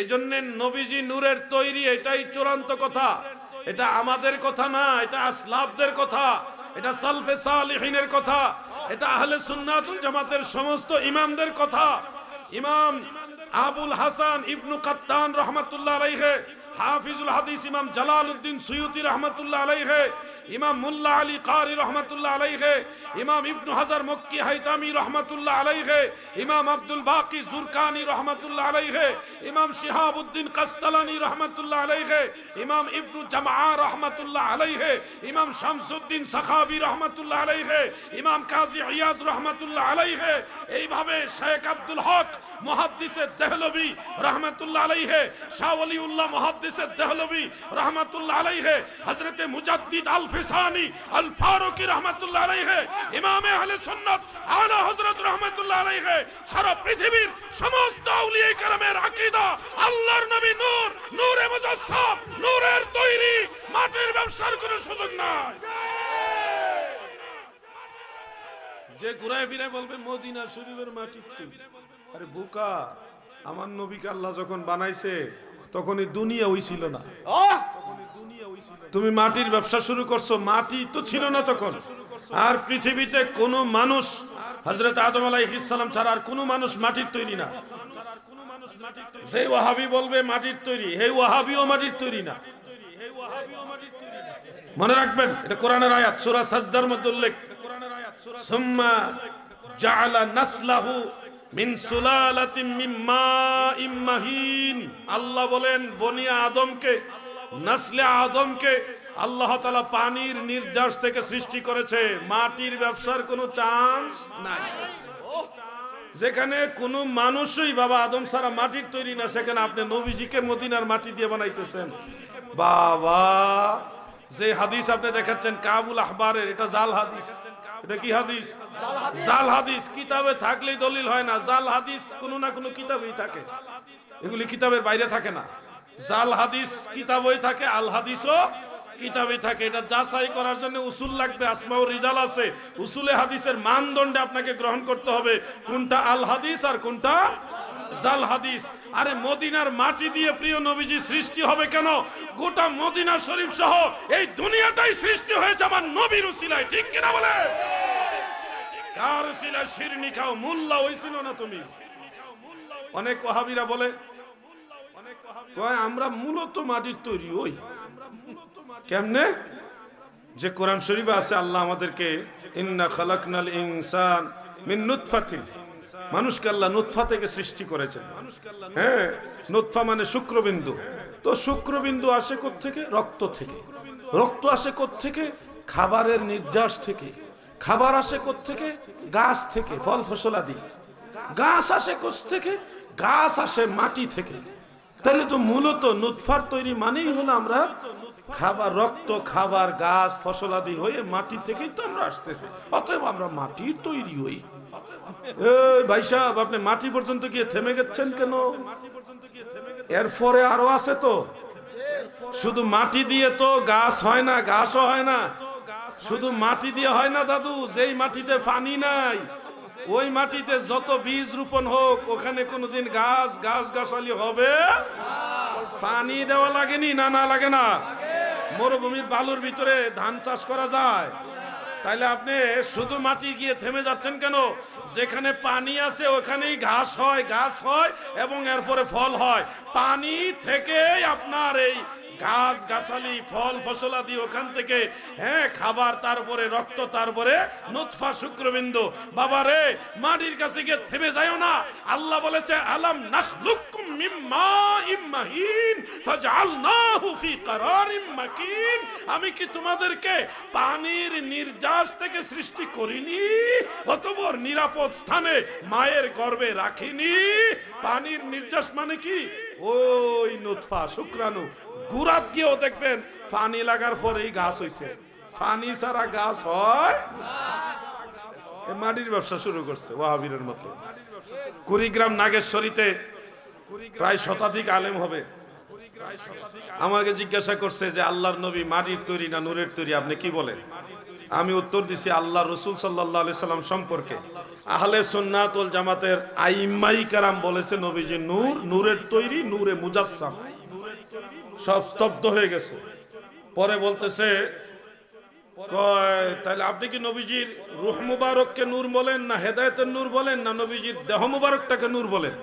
এই নবীজি নূরের তৈরি, এটাই চূড়ান্ত কথা। এটা আমাদের কথা না, এটা আসলাফদের কথা, এটা সালফে সালিহিনের কথা, এটা আহলে সুন্নাতুল জামাতের সমস্ত ইমামদের কথা। ইমাম আবুল হাসান ইবনু কাত্তান রহমাতুল্লাহ আলাইহে, হাফিজুল হাদিস ইমাম জালালউদ্দিন সুয়ুতি রহমাতুল্লাহ আলাইহে ইমাম মুল্লা আলী কারি রহমাতুল্লাহ আলাইহে, ইমাম ইবনু হাজার মক্কি হাইতামি রহমাতুল্লাহ আলাইহে, ইমাম আব্দুল বাকি জুরকানি রহমাতুল্লাহ আলাইহে, ইমাম শিহাবুদ্দিন কাস্তালানি রহমাতুল্লাহ আলাইহে, ইমাম ইবনু জামা রহমাতুল্লাহ আলাইহে, ইমাম শামসুদ্দিন সাখাবি রহমাতুল্লাহ আলাইহে, ইমাম কাজী ইয়াজ রহমাতুল্লাহ আলাইহে, এইভাবে শেখ আব্দুল হক মুহাদ্দিসে দেহলবি রহমাতুল্লাহ আলাইহে, শাহ ওলিউল্লাহ মুহাদ্দিসে দেহলবি রহমাতুল্লাহ আলাইহে, হযরতে মুজাদ্দিদ আল ফিসানি আল ফারুকি রহমাতুল্লাহ আলাইহে ইমামে আহলে সুন্নাত আলা হযরত রহমাতুল্লাহ আলাইহে সারা পৃথিবীর সমস্ত আউলিয়া কেরামের আকীদা আল্লাহর নবী নূর নূরে মুজাসসাম নূরের তৈরি মাটির ব্যবসার কোনো সুযোগ নাই। যে ঘুরায় ফিরে বলবে মদিনা শরীফের মাটি আরে বোকা আমার নবীকে আল্লাহ যখন বানাইছে তখন এই দুনিয়া ওই ছিল না। তুমি মাটির ব্যবসা শুরু করছ, মাটি তো ছিল না তখন। আর পৃথিবীতে কোনো মানুষ হজরত আদম আলাইহিসসালাম ছাড়া আর কোনো মানুষ মাটির তৈরি না। যে ওয়াহাবি বলবে, মাটির তৈরি। হে ওয়াহাবিও মাটির তৈরি না। মনে রাখবেন, এটা কোরআনের আয়াত, সূরা সাজদার মধ্যে উল্লেখ। সুম্মা নাসলাহু মিন সুলালাতিন মিন মাইম মাহিন। আল্লাহ বলেন, বনি আদমকে নাসলে আদমকে আল্লাহ তাআলা পানির নির্যাস থেকে সৃষ্টি করেছে। মাটির ব্যবসার কোনো চান্স নাই। যেখানে কোনো মানুষই বাবা আদম সারা মাটির তৈরি না, সেখানে আপনি নবীজিকে মদিনার মাটি দিয়ে বানাইতেছেন। বাবা, যে হাদিস আপনি দেখাচ্ছেন কাবুল আহবারের, এটা জাল হাদিস। এটা কি হাদিস? জাল হাদিস। কিতাবে থাকলেই দলিল হয় না। জাল হাদিস কোনো না কোনো কিতাবেই থাকে। এগুলি কিতাবের বাইরে থাকে না। জাল হাদিস কিতাবই থাকে, আল হাদিসও কিতাবে থাকে। এটা যাচাই করার জন্য উসুল লাগবে আসমা ও রিজাল আছে। উসুলে হাদিসের মানদণ্ডে আপনাকে গ্রহণ করতে হবে, কোনটা আল হাদিস আর কোনটা জাল হাদিস। আরে মদিনার মাটি দিয়ে প্রিয় নবীজি সৃষ্টি হবে কেন? গোটা মদিনা শরীফ সহ এই দুনিয়াটাই সৃষ্টি হয়েছে আমার নবীর উসিলায়, ঠিক কিনা বলে? কার উসিলায়? শিরনি খাও মোল্লা হইছিল না তুমি? অনেক ওহাবিরা বলে কয়, আমরা মূলত মাটির তৈরি, ওই। কেমনে? যে কোরআন আছে, আল্লাহ আমাদেরকে ইনসান মিন নুতফাতিন। মানুষকে আল্লাহ নুতফা থেকে সৃষ্টি করেছেন। হ্যাঁ নুতফা মানে শুক্রবিন্দু। তো শুক্রবিন্দু আসে থেকে রক্ত থেকে। রক্ত আসে থেকে খাবারের নির্যাস থেকে। খাবার আসে থেকে গাছ থেকে, ফল ফসলাদি গাছ আসে থেকে গাছ আসে মাটি থেকে। তাহলে তো মূলত নুৎফার তৈরি মানেই হলো আমরা খাবার, রক্ত, খাবার, গাছ ফসলাদি হয়ে মাটি থেকেই তো আমরা আসতেছি। অতএব আমরা মাটির তৈরি হই। ভাই সাহেব, আপনি মাটি পর্যন্ত গিয়ে থেমে গেছেন কেন? এরপরে আরও আছে তো। শুধু মাটি দিয়ে তো গাছ হয় না ঘাসও হয় না। শুধু মাটি দিয়ে হয় না দাদু, যেই মাটিতে পানি নাই ওই মাটিতে যত বীজ রোপণ হোক, ওখানে কোনোদিন গাছ গাছ গাছালি হবে? পানি দেওয়া লাগেনি না না লাগে না? মরুভূমির বালুর ভিতরে ধান চাষ করা যায়। তাইলে আপনি শুধু মাটি গিয়ে থেমে যাচ্ছেন কেন? যেখানে পানি আছে, ওখানেই ঘাস হয় গাছ হয় এবং এরপরে ফল হয়। পানি থেকে আপনার এই গাছ, গাছালি, ফল ফসলাদি ওখান থেকে হ্যাঁ খাবার তারপরে রক্ত তারপরে নুৎফা শুক্রবিন্দু। বাবা রে, মাটির কাছে গিয়ে থেমে যায়ও না। আল্লাহ বলেছে, আলাম নাখলুকুম আমি কি তোমাদেরকে পানির নির্যাস থেকে সৃষ্টি করিনি? অতবর নিরাপদ স্থানে মায়ের গর্ভে রাখিনি। পানির নির্যাস মানে কি? ওই নুৎফা, শুক্রাণু। গুরাত গিয়েও দেখবেন পানি লাগার পরেই গাছ হইছে। পানি ছাড়া গাছ হয় মাটির ব্যবসা শুরু করছে ওয়াহাবিরের মতো। কুড়িগ্রাম নাগেশ্বরীতে প্রায় শতাধিক আলেম হবে। আমাকে জিজ্ঞাসা করছে যে, আল্লাহর নবী মাটির তৈরি না নূরের তৈরি? আপনি কি বলেন? আমি উত্তর দিছি, আল্লাহ রসুল সাল্লাহ সাল্লাম সম্পর্কে। আহলে সুন্নাতুল জামাতের আইম্মাই কারাম বলেছে নবীজি, নূর, নূরের তৈরি, নূরে মুজাসসাম। সব স্তব্ধ হয়ে গেছে। পরে বলতেছে, কয়, তাহলে আপনি কি নবীজির রুহ মুবারককে নূর বলেন না হেদায়তের নূর বলেন না নবীজির দেহ মুবারকটাকে নূর বলেন?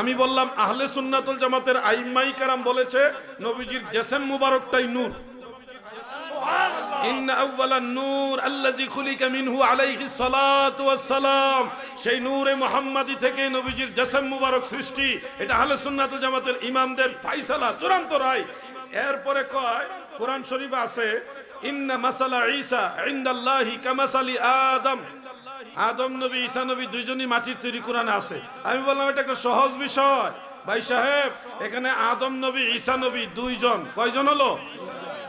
আমি বললাম, আহলে সুন্নাতুল জামাতের আইমাই কারাম বলেছে, নবীজির জেসেম মুবারকটাই নূর। সেই নূরে থেকে নবীজির সৃষ্টি। এটা চূড়ান্ত এরপরে কয়, কোরআন শরীফে আছে আদম। আদম নবী, ঈসা নবী দুইজনই মাটির তৈরি কোরআনে আছে। আমি বললাম, এটা একটা সহজ বিষয়। ভাই সাহেব, এখানে আদম নবী, ঈসা নবী দুইজন। কয়জন হলো?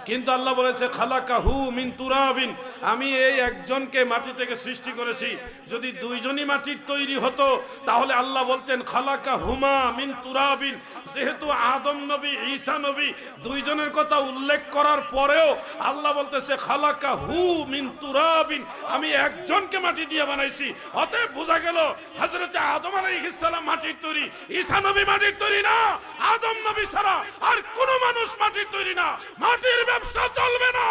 কিন্তু আল্লাহ বলেছে খালাকা হু মিন তুরাবিন। আমি এই একজনকে মাটি থেকে সৃষ্টি করেছি। যদি দুইজনই মাটির তৈরি হতো, তাহলে আল্লাহ বলতেন খালাকা হুমা মিন তুরাবিন। যেহেতু আদম নবী, ঈসা নবী, দুইজনের কথা উল্লেখ করার পরেও আল্লাহ বলতেছে খালাকা হু মিন তুরাবিন। আমি একজনকে মাটি দিয়ে বানাইছি। অতএব বোঝা গেল, হযরতে আদম আলাইহিস সালাম মাটির তৈরি, ঈসা নবী মাটির তৈরি না, আদম নবী ছাড়া আর কোন মানুষ মাটির তৈরি না। মাটির ব্যবসা চলবে না।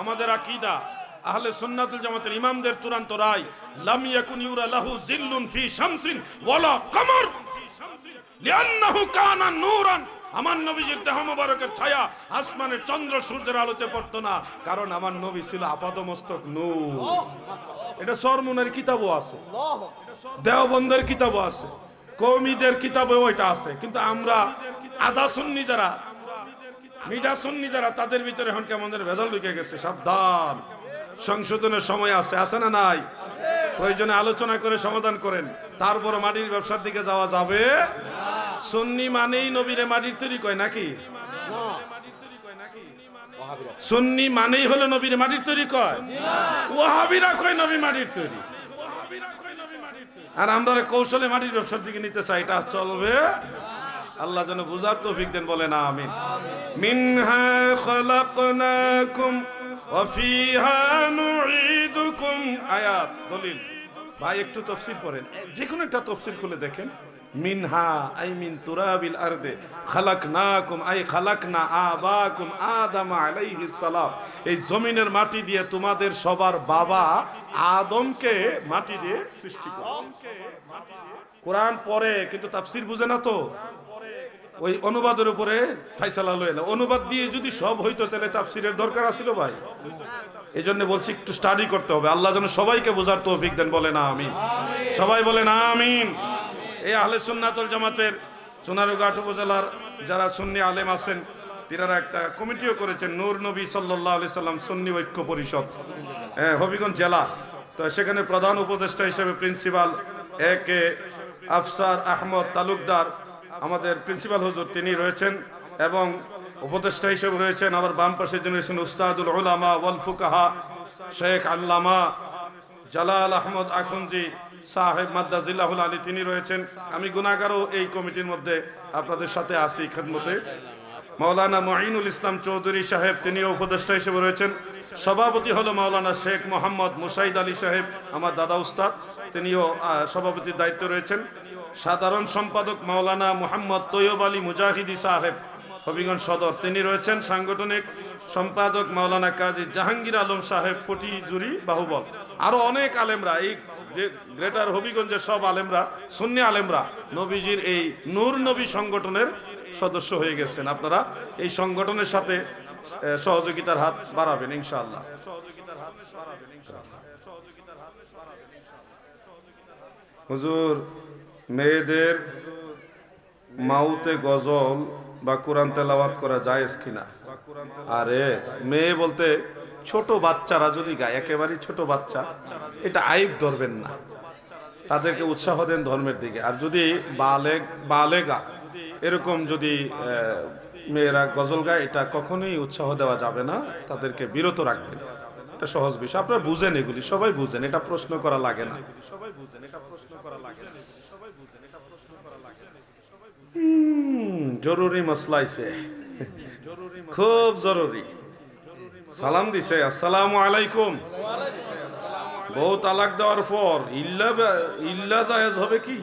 আমাদের আকীদা, আহলে সুন্নাতুল জামাতের ইমামদের চূড়ান্ত রায়, লাম ইয়াকুন ইউরা লাহু জিল্লুন ফি শামসিন ওয়ালা কমর। লিআন্নাহু কানা নূরান। আমার নবীজির দেহ মোবারকের ছায়া আসমানের চন্দ্র সূর্যের আলোতে পড়তো না, কারণ আমার নবী ছিল আপাদমস্তক নূর। এটা সরমুনের কিতাবও আছে। দেওবন্দের কিতাবও আছে। কৌমিদের কিতাবেও এটা আছে। কিন্তু আমরা আদা সুন্নি যারা মিডা সুন্নি যারা তাদের ভিতরে এখন কেমন ভেজাল ঢুকে গেছে? সাবধান। সংশোধনের সময় আছে। আছে না নাই? প্রয়োজনে আলোচনা করে সমাধান করেন। তারপর মাটির ব্যবসার দিকে যাওয়া যাবে? সুন্নি মানেই নবীরে মাটির তৈরি কয় নাকি? সুন্নি মানেই হলো নবীর মাটির তৈরি কয়? ওয়াহাবিরা কয় নবী মাটির তৈরি? আর আমরা কৌশলে মাটির ব্যবসার দিকে নিতে চাই এটা চলবে? আল্লাহ যেন বুঝার তৌফিক দেন বলে না আমিন। মিনহা খলাকনাকুম ওয়া ফিহা নুঈদুকুম। আয়াত দলিল। ভাই একটু তফসির করেন যে কোনো একটা তফসির খুলে দেখেন। মিনহা, আই মিন জমিনের মাটি দিয়ে তোমাদের সবার বাবা আদমকে মাটি দিয়ে কোরআন কিন্তু তাফসির বুঝে না তো? ওই অনুবাদের উপরে ফাইসালা লয়ে অনুবাদ দিয়ে যদি সব হইতো, তাহলে তাফসিরের দরকার আছিল ভাই। এই জন্য বলছি, একটু স্টাডি করতে হবে। আল্লাহ যেন সবাইকে বোঝার তৌফিক দেন বলে না আমিন। সবাই বলে না আমিন। এই আহলে সুন্নাতুল জামাতের সোনারুঘাট উপজেলার যারা সুন্নি আলেম আছেন, তিনারা একটা কমিটিও করেছেন, নূর নবী সাল্লাহ আলি সাল্লাম সুন্নি ঐক্য পরিষদ হ্যাঁ হবিগঞ্জ জেলা। তো সেখানে প্রধান উপদেষ্টা হিসেবে principal A K Afsar Ahmad Talukdar, আমাদের প্রিন্সিপাল হুজুর তিনি রয়েছেন এবং উপদেষ্টা হিসেবে রয়েছেন আবার বাম পাশে যিনি রয়েছেন উস্তাদুল উলামা ওয়াল ফুকাহা, শেখ আল্লামা জালাল আহমদ আখুনজি সাহেব মাদ্দাজিল্লাহুল আলী, তিনি রয়েছেন। আমি গুনাগারও এই কমিটির মধ্যে আপনাদের সাথে আছি খেদমতে। মাওলানা মঈনুল ইসলাম চৌধুরী সাহেব, তিনিও উপদেষ্টা হিসেবে রয়েছেন। সভাপতি হলো মাওলানা শেখ মোহাম্মদ মুসাইদ আলী সাহেব, আমার দাদা উস্তাদ, তিনিও সভাপতির দায়িত্ব রয়েছেন। সাধারণ সম্পাদক মাওলানা মোহাম্মদ তৈয়ব আলী মুজাহিদি সাহেব, হবিগঞ্জ সদর, তিনি রয়েছেন। সাংগঠনিক সম্পাদক মাওলানা কাজী জাহাঙ্গীর আলম সাহেব, পটি জুরি বাহুবল। আরও অনেক আলেমরা এই গ্রে- গ্রেটার হবিগঞ্জের সব আলেমরা সুন্নি আলেমরা নবীজির এই নূর নবী সংগঠনের সদস্য হয়ে গেছেন। আপনারা এই সংগঠনের সাথে আহ, সহযোগিতার হাত বাড়াবেন ইনশাআল্লাহ। হুজুর মেয়েদের মাউতে গজল বা কোরআন তেলাওয়াত করা জায়েজ কিনা? আরে মেয়ে বলতে ছোট বাচ্চারা যদি গায়, একেবারেই ছোট বাচ্চা, এটা আইব ধরবেন না। তাদেরকে উৎসাহ দেন ধর্মের দিকে। আর যদি বালেগ, বালেগা, এরকম যদি মেয়েরা গজল গায়, এটা কখনোই উৎসাহ দেওয়া যাবে না। তাদেরকে বিরত রাখবেন। এটা সহজ বিষয়। আপনারা বুঝেন এগুলি, সবাই বুঝেন, এটা প্রশ্ন করা লাগে না। সবাই বুঝেন এটা প্রশ্ন করা লাগে সবাই বুঝেন এটা প্রশ্ন করা লাগে জরুরি মশলাইছে খুব জরুরি। সালাম দিছে, আসসালামু আলাইকুম। বউ তালাক দেওয়ার পর ইল্লা ইল্লা জায়েজ হবে কি?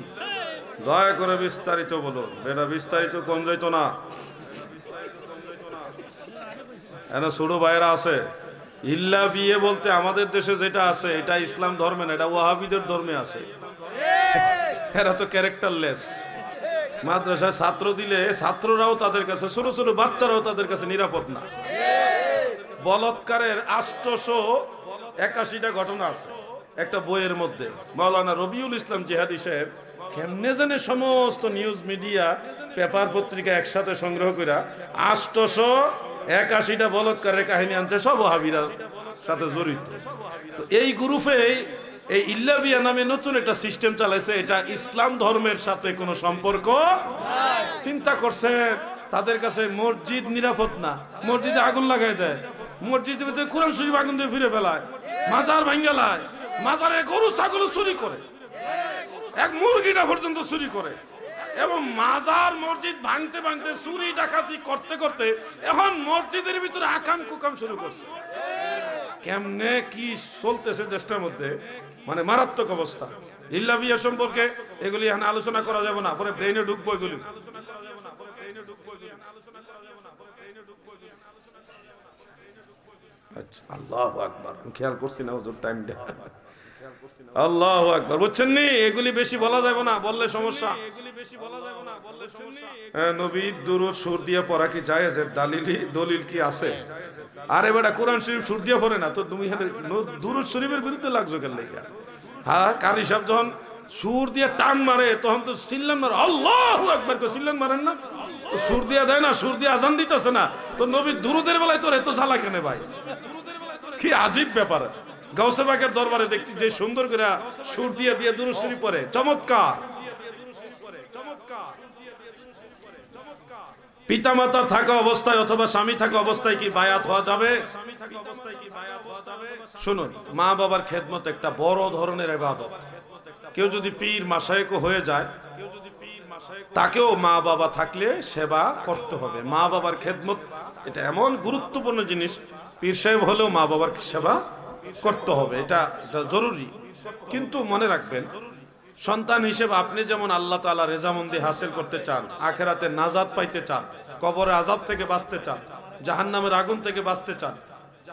দয়া করে বিস্তারিত বলুন। এটা বিস্তারিত কম যাইতো না? এনে আছে। ইল্লা বিয়ে বলতে আমাদের দেশে যেটা আছে, এটা ইসলাম ধর্মে না, এটা ওয়াহাবিদের ধর্মে আছে। এরা তো ক্যারেক্টারলেস। মাদ্রাসায় ছাত্র দিলে ছাত্ররাও তাদের কাছে, ছোট ছোট বাচ্চারাও তাদের কাছে নিরাপদ না। বলৎকারের আষ্টশো একাশিটা ঘটনা আছে। একটা বইয়ের মধ্যে। মাওলানা রবিউল ইসলাম জিহাদি সাহেব কেমনে জানে সমস্ত নিউজ মিডিয়া পেপার পত্রিকা একসাথে সংগ্রহ করে আষ্টশো একাশিটা বলৎকারের কাহিনী আনছে, সব হাবিরা সাথে জড়িত। তো এই গ্রুপে এই ইল্লাবিয়া নামে নতুন একটা সিস্টেম চালাইছে, এটা ইসলাম ধর্মের সাথে কোনো সম্পর্ক চিন্তা করছে, তাদের কাছে মসজিদ নিরাপদ না। মসজিদে আগুন লাগাই দেয়। মসজিদের ভিতরে কোরআন শরীফ আগুন দিয়ে ফিরে ফেলায়, মাজার ভাঙ্গালায় মাজারে গরু, ছাগল চুরি করে, এক মুরগিটা পর্যন্ত চুরি করে। এবং মাজার মসজিদ ভাঙতে ভাঙতে, চুরি, ডাকাতি করতে করতে এখন মসজিদের ভিতরে আকাম কুকাম শুরু করছে। কেমনে কি চলতেছে দেশটার মধ্যে? মানে মারাত্মক অবস্থা। ইল্লা বিয়া সম্পর্কে এগুলি এখানে আলোচনা করা যাবে না, পরে ব্রেনে ঢুকবো এগুলি। আচ্ছা। আল্লাহ আকবার। খেয়াল করছি না ওদের টাইমটা আল্লাহ আকবার। বুঝছেন নি এগুলি বেশি বলা যাবে না বললে সমস্যা। হ্যাঁ, নবীর দুরুদ সুর দিয়ে পড়া কি জায়েজ? এর দালিলি দলিল কি আছে? আরে বেটা কোরআন শরীফ সুর দিয়ে পড়ে না তো তুমি দুরুদ শরীফের বিরুদ্ধে লাগছো কেন লেগা? হ্যাঁ কারি সাহেব যখন সুর দিয়ে টান মারে তখন তো সিল্লান মারে। আল্লাহ একবার সিল্লান মারেন না? সুর দিয়ে দেয় না, সুর দিয়ে আজান দিতেছে না। তো নবীর দুরুদের বেলায় তোর এত জ্বালা কেনে ভাই? কি আজীব ব্যাপার। গাউসেবাগের দরবারে দেখছি যে সুন্দর করে সুর দিয়ে দিয়ে দুরুশরী পরে চমৎকার। পিতামাতা থাকা অবস্থায় অথবা স্বামী থাকা অবস্থায় কি বায়াত হওয়া যাবে? শুনুন, মা বাবার খেদমত একটা বড় ধরনের ইবাদত। কেউ যদি পীর মাসায়ক হয়ে যায় তাকেও মা বাবা থাকলে সেবা করতে হবে। মা বাবার খেদমত এটা এমন গুরুত্বপূর্ণ জিনিস। পীর সাহেব হলেও মা বাবার সেবা করতে হবে, এটা জরুরি। কিন্তু মনে রাখবেন, সন্তান হিসেবে আপনি যেমন আল্লাহ তাআলা রেজামন্দি হাসিল করতে চান, আখেরাতে নাজাদ পাইতে চান, কবরে আজাব থেকে বাঁচতে চান, জাহান্নামের আগুন থেকে বাঁচতে চান,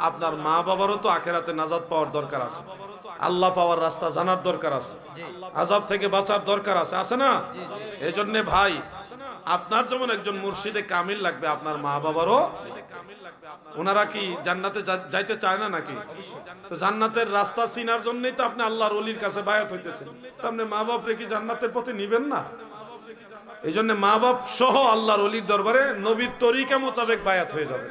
আপনার মা বাবারও তো আখেরাতে নাজাদ পাওয়ার দরকার আছে। আল্লাহ পাওয়ার রাস্তা জানার দরকার আছে। আজাব থেকে বাঁচার দরকার আছে আছে না? এই জন্যে ভাই আপনার যেমন একজন মুর্শিদে কামিল লাগবে আপনার মা বাবারও। ওনারা কি জান্নাতে যাইতে চায় না নাকি? তো জান্নাতের রাস্তা চিনার জন্যই তো আপনি আল্লাহর অলির কাছে বায়াত হইতেছেন। তো আপনি মা বাপ রেখে জান্নাতের পথে নিবেন না? এই জন্য মা বাপ সহ আল্লাহর অলির দরবারে নবীর তরিকা মোতাবেক বায়াত হয়ে যাবে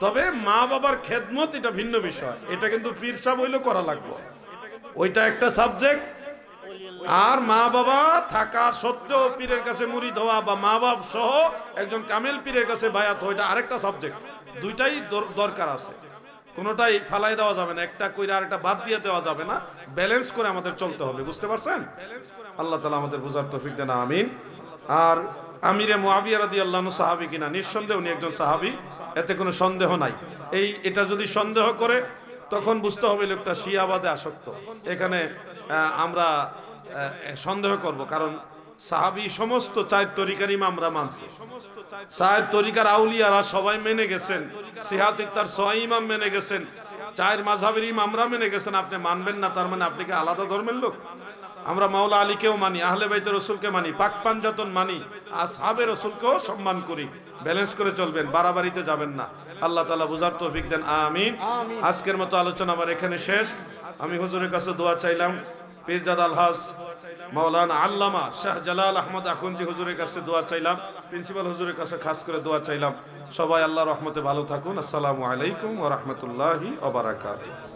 তবে মা বাবার খেদমত এটা ভিন্ন বিষয়। এটা কিন্তু পীর সাহেব হইলেও করা লাগবে। ওইটা একটা সাবজেক্ট আর মা বাবা থাকা সত্ত্বেও পীরের কাছে মুড়ি দেওয়া বা মা বাপ সহ একজন কামেল পীরের কাছে বায়াত এটা আরেকটা সাবজেক্ট দুইটাই দর- দরকার আছে। কোনোটাই ফালাই দেওয়া যাবে না। একটা কইরা আর একটা বাদ দিয়ে দেওয়া যাবে না। ব্যালেন্স করে আমাদের চলতে হবে। বুঝতে পারছেন? আল্লাহ তালা আমাদের বোঝার তৌফিক দেন। আমিন। আর আমিরে মুআবিয়া রাদিয়াল্লাহু সাহাবী কিনা? নিঃসন্দেহে উনি একজন সাহাবী, এতে কোনো সন্দেহ নাই। এই, এটা যদি সন্দেহ করে, তখন বুঝতে হবে লোকটা শিয়াবাদে আসক্ত। এখানে আমরা সন্দেহ করব, কারণ সাহাবি সমস্ত চার তরিকার ইমামরা মানছে। চার তরিকার আউলিয়ারা সবাই মেনে গেছেন সিহাজ তার ছয় ইমাম মেনে গেছেন। চার মাঝাবের ইমামরা মেনে গেছেন আপনি মানবেন না তার মানে আপনি কি আলাদা ধর্মের লোক? আমরা মাওলা আলীকেও মানি আহলে বাইতে রসুলকে মানি পাক পাঞ্জাতন মানি আর সাহাবে রসুলকেও সম্মান করি। ব্যালেন্স করে চলবেন বাড়াবাড়িতে যাবেন না। আল্লাহ তালা বুঝার তৌফিক দেন আমিন। আজকের মতো আলোচনা আমার এখানে শেষ। আমি হুজুরের কাছে দোয়া চাইলাম। পীরজাদ আলহাস মাওলানা আল্লামা শাহ জালাল আহমদ আখুনজি হুজুরের কাছে দোয়া চাইলাম, প্রিন্সিপাল হুজুরের কাছে খাস করে দোয়া চাইলাম। সবাই আল্লাহ রহমতে ভালো থাকুন। আসসালামু আলাইকুম ও রহমতুল্লাহি ওয়া বারাকাতুহু।